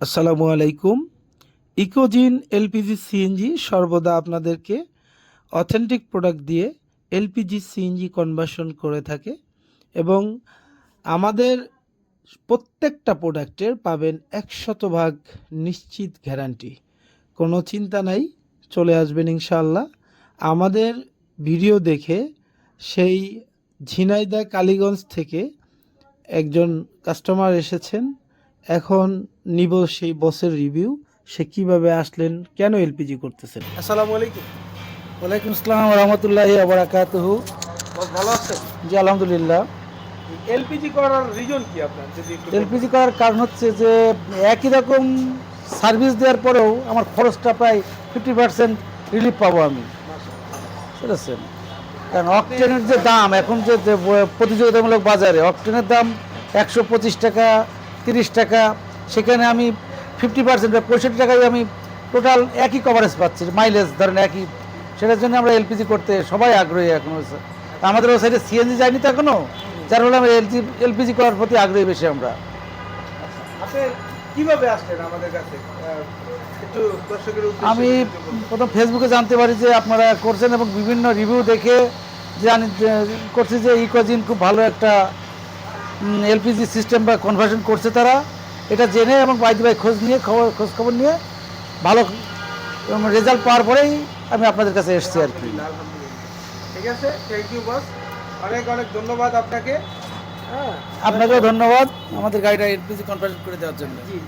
আসসালামু আলাইকুম। ইকোজিন LPG CNG সর্বদা আপনাদেরকে অথেন্টিক প্রোডাক্ট দিয়ে এলপিজি সিএনজি কনভার্সন করে থাকে এবং আমাদের প্রত্যেকটা প্রোডাক্টের পাবেন একশত ভাগ নিশ্চিত গ্যারান্টি। কোনো চিন্তা নাই, চলে আসবেন ইনশাআল্লাহ। আমাদের ভিডিও দেখে সেই ঝিনাইদা কালীগঞ্জ থেকে একজন কাস্টমার এসেছেন। এখন নিব সেই বসের রিভিউ সে কীভাবে আসলেন কেন এলপিজি করতেছেন? আসসালামু আলাইকুম। ওয়ালাইকুম আসসালাম রহমতুল্লাহি আবরাকাতুহু ভালো আছেন? জি আলহামদুলিল্লাহ। এলপিজি করার রিজন কি আপনার এলপিজি করার কারণ হচ্ছে যে একই রকম সার্ভিস দেওয়ার পরেও আমার খরচটা প্রায় ফিফটি পার্সেন্ট রিলিফ পাবো আমি। বুঝেছেন কারণ অকটেনের যে দাম এখন যে যে প্রতিযোগিতামূলক বাজারে অকটেনের দাম একশো পঁচিশ টাকা তিরিশ টাকা সেখানে আমি ফিফটি পার্সেন্ট বা পঁয়ষট্টি টাকায় আমি টোটাল একই কভারেজ পাচ্ছি মাইলেজ ধরেন একই। সেটার জন্য আমরা এলপিজি করতে সবাই আগ্রহী এখন আমাদের ও সাইডে সিএনজি যায়নি তো এখনও যার ফলে আমরা এলজি এলপিজি করার প্রতি আগ্রহী বেশি আমরা। কীভাবে আসলেন আমাদের কাছে? আমি প্রথম ফেসবুকে জানতে পারি যে আপনারা করছেন এবং বিভিন্ন রিভিউ দেখে জানি করছি যে ইকোজিন খুব ভালো একটা এলপিজি সিস্টেম বা কনভার্সন করছে তারা। এটা জেনে এবং বাইদি বাই খোঁজ নিয়ে খবর খোঁজ খবর নিয়ে ভালো রেজাল্ট পাওয়ার পরেই আমি আপনাদের কাছে এসেছি আর কি। ঠিক আছে থ্যাংক ইউ বস অনেক অনেক ধন্যবাদ আপনাকে। হ্যাঁ। আপনাকেও ধন্যবাদ আমাদের গাড়িটা এলপিজি কনভার্সন করে দেওয়ার জন্য। জি।